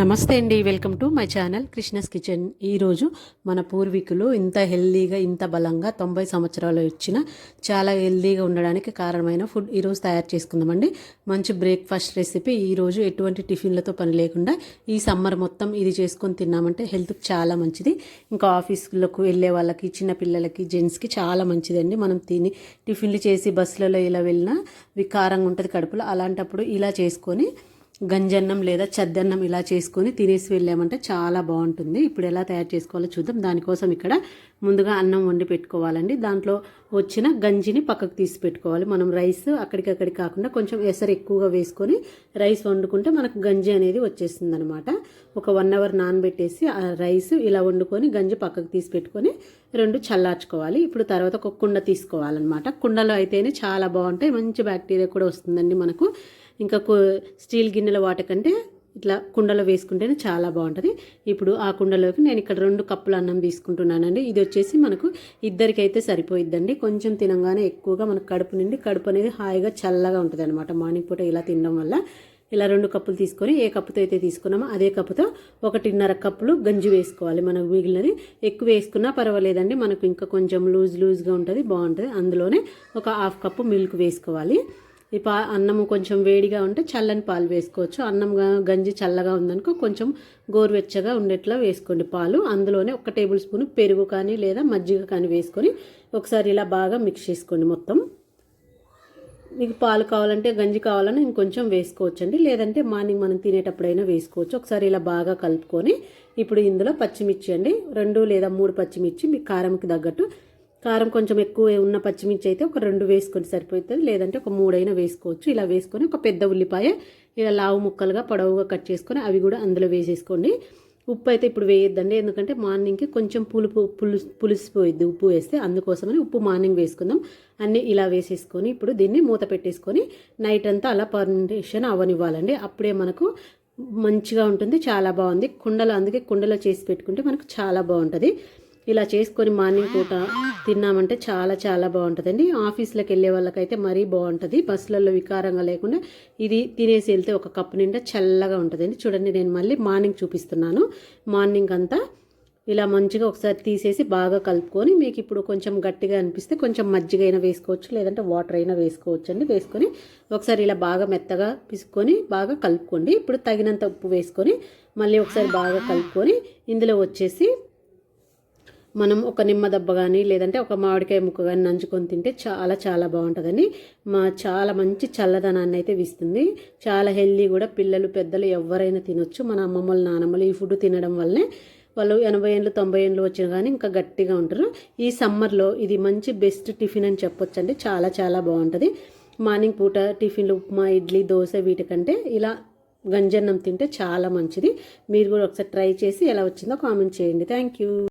నమస్తే అండి welcome to my channel Krishna's kitchen. ఈరోజు మన పూర్వీకులు ఇంత హెల్దీగా ఇంత బలంగా తొంభై సంవత్సరాలు వచ్చిన చాలా హెల్దీగా ఉండడానికి కారణమైన ఫుడ్ ఈరోజు తయారు చేసుకుందామండి. మంచి బ్రేక్ఫాస్ట్ రెసిపీ. ఈరోజు ఎటువంటి టిఫిన్లతో పని లేకుండా ఈ సమ్మర్ మొత్తం ఇది చేసుకొని తిన్నామంటే హెల్త్కి చాలా మంచిది. ఇంకా ఆఫీసులకు వెళ్ళే వాళ్ళకి చిన్న పిల్లలకి జెంట్స్కి చాలా మంచిదండి. మనం తిని టిఫిన్లు చేసి బస్సులలో ఇలా వెళ్ళినా వికారంగా ఉంటుంది కడుపులో. అలాంటప్పుడు ఇలా చేసుకొని గంజన్నం లేదా చద్దన్నం ఇలా చేసుకొని తినేసి వెళ్ళామంటే చాలా బాగుంటుంది. ఇప్పుడు ఎలా తయారు చేసుకోవాలో చూద్దాం. దానికోసం ఇక్కడ ముందుగా అన్నం వండి పెట్టుకోవాలండి. దాంట్లో వచ్చిన గంజిని పక్కకు తీసి పెట్టుకోవాలి. మనం రైస్ అక్కడికక్కడికి కాకుండా కొంచెం ఎసరు ఎక్కువగా వేసుకొని రైస్ వండుకుంటే మనకు గంజి అనేది వచ్చేస్తుంది అనమాట ఒక వన్ అవర్ నానబెట్టేసి ఆ రైస్ ఇలా వండుకొని గంజి పక్కకు తీసి పెట్టుకొని రెండు చల్లార్చుకోవాలి. ఇప్పుడు తర్వాత ఒక కుండ తీసుకోవాలన్నమాట. కుండలో అయితేనే చాలా బాగుంటాయి. మంచి బ్యాక్టీరియా కూడా వస్తుందండి మనకు. ఇంకా స్టీల్ గిన్నెల వాటకంటే ఇట్లా కుండలో వేసుకుంటేనే చాలా బాగుంటుంది. ఇప్పుడు ఆ కుండలోకి నేను ఇక్కడ రెండు కప్పులు అన్నం తీసుకుంటున్నానండి. ఇది వచ్చేసి మనకు ఇద్దరికైతే సరిపోయిద్దండి. కొంచెం తినంగానే ఎక్కువగా మనకు కడుపు నిండి కడుపు అనేది హాయిగా చల్లగా ఉంటుంది అనమాట మార్నింగ్ పూట ఇలా తినడం వల్ల ఇలా రెండు కప్పులు తీసుకొని ఏ కప్పుతో అయితే తీసుకున్నామో అదే కప్పుతో ఒకటిన్నర కప్పులు గంజి వేసుకోవాలి. మనకు మిగిలినది ఎక్కువ వేసుకున్నా పర్వాలేదండి. మనకు ఇంకా కొంచెం లూజ్ లూజ్గా ఉంటుంది బాగుంటుంది. అందులోనే ఒక హాఫ్ కప్పు మిల్క్ వేసుకోవాలి. ఈ పా అన్నము కొంచెం వేడిగా ఉంటే చల్లని పాలు వేసుకోవచ్చు. అన్నం గంజి చల్లగా ఉందనుకో కొంచెం గోరువెచ్చగా ఉండేట్లా వేసుకోండి పాలు. అందులోనే ఒక టేబుల్ స్పూన్ పెరుగు కానీ లేదా మజ్జిగ కానీ వేసుకొని ఒకసారి ఇలా బాగా మిక్స్ చేసుకోండి మొత్తం. మీకు పాలు కావాలంటే గంజి కావాలని ఇంకొంచెం వేసుకోవచ్చండి. లేదంటే మార్నింగ్ మనం తినేటప్పుడైనా వేసుకోవచ్చు. ఒకసారి ఇలా బాగా కలుపుకొని ఇప్పుడు ఇందులో పచ్చిమిర్చి అండి. రెండు లేదా మూడు పచ్చిమిర్చి మీ కారంకి తగ్గట్టు కారం కొంచెం ఎక్కువ ఉన్న పచ్చిమిర్చి అయితే ఒక రెండు వేసుకొని సరిపోతుంది. లేదంటే ఒక మూడైనా వేసుకోవచ్చు. ఇలా వేసుకొని ఒక పెద్ద ఉల్లిపాయ ఇలా లావు ముక్కలుగా పొడవుగా కట్ చేసుకొని అవి కూడా అందులో వేసేసుకోండి. ఉప్పు అయితే ఇప్పుడు వేయొద్దండి. ఎందుకంటే మార్నింగ్కి కొంచెం పులుపు పులుసు పులిసిపోయిద్ది ఉప్పు వేస్తే అందుకోసమని ఉప్పు మార్నింగ్ వేసుకుందాం. అన్నీ ఇలా వేసేసుకొని ఇప్పుడు దీన్ని మూత పెట్టేసుకొని నైట్ అంతా అలా పర్మిషన్ అవనివ్వాలండి. అప్పుడే మనకు మంచిగా ఉంటుంది చాలా బాగుంది. కుండలో అందుకే కుండలో చేసి పెట్టుకుంటే మనకు చాలా బాగుంటుంది. ఇలా చేసుకొని మార్నింగ్ పూట తిన్నామంటే చాలా చాలా బాగుంటుందండి. ఆఫీస్లోకి వెళ్ళే వాళ్ళకైతే మరీ బాగుంటుంది. బస్సులలో వికారంగా లేకుండా ఇది తినేసి వెళ్తే ఒక కప్పు నిండా చల్లగా ఉంటుందండి. చూడండి నేను మళ్ళీ మార్నింగ్ చూపిస్తున్నాను. మార్నింగ్ అంతా ఇలా మంచిగా ఒకసారి తీసేసి బాగా కలుపుకొని మీకు ఇప్పుడు కొంచెం గట్టిగా అనిపిస్తే కొంచెం మజ్జిగ అయినా వేసుకోవచ్చు లేదంటే వాటర్ అయినా వేసుకోవచ్చు అండి. వేసుకొని ఒకసారి ఇలా బాగా మెత్తగా పిసుకొని బాగా కలుపుకోండి. ఇప్పుడు తగినంత ఉప్పు వేసుకొని మళ్ళీ ఒకసారి బాగా కలుపుకొని ఇందులో వచ్చేసి మనం ఒక నిమ్మ దెబ్బ కానీ లేదంటే ఒక మామిడికాయ ముక్క కానీ నంచుకొని తింటే చాలా చాలా బాగుంటుందని మా చాలా మంచి చల్లదనాన్ని అయితే ఇస్తుంది. చాలా హెల్దీ కూడా పిల్లలు పెద్దలు ఎవరైనా తినొచ్చు. మన అమ్మమ్మలు నానమ్మలు ఈ ఫుడ్ తినడం వల్లనే వాళ్ళు ఎనభై ఏళ్ళు తొంభై ఏళ్ళు వచ్చిన కానీ ఇంకా గట్టిగా ఉంటారు. ఈ సమ్మర్లో ఇది మంచి బెస్ట్ టిఫిన్ అని చెప్పొచ్చు అండి చాలా చాలా బాగుంటుంది. మార్నింగ్ పూట టిఫిన్లు ఉప్మా ఇడ్లీ దోశ వీటికంటే ఇలా గంజన్నం తింటే చాలా మంచిది. మీరు కూడా ఒకసారి ట్రై చేసి ఎలా వచ్చిందో కామెంట్ చేయండి. Thank you.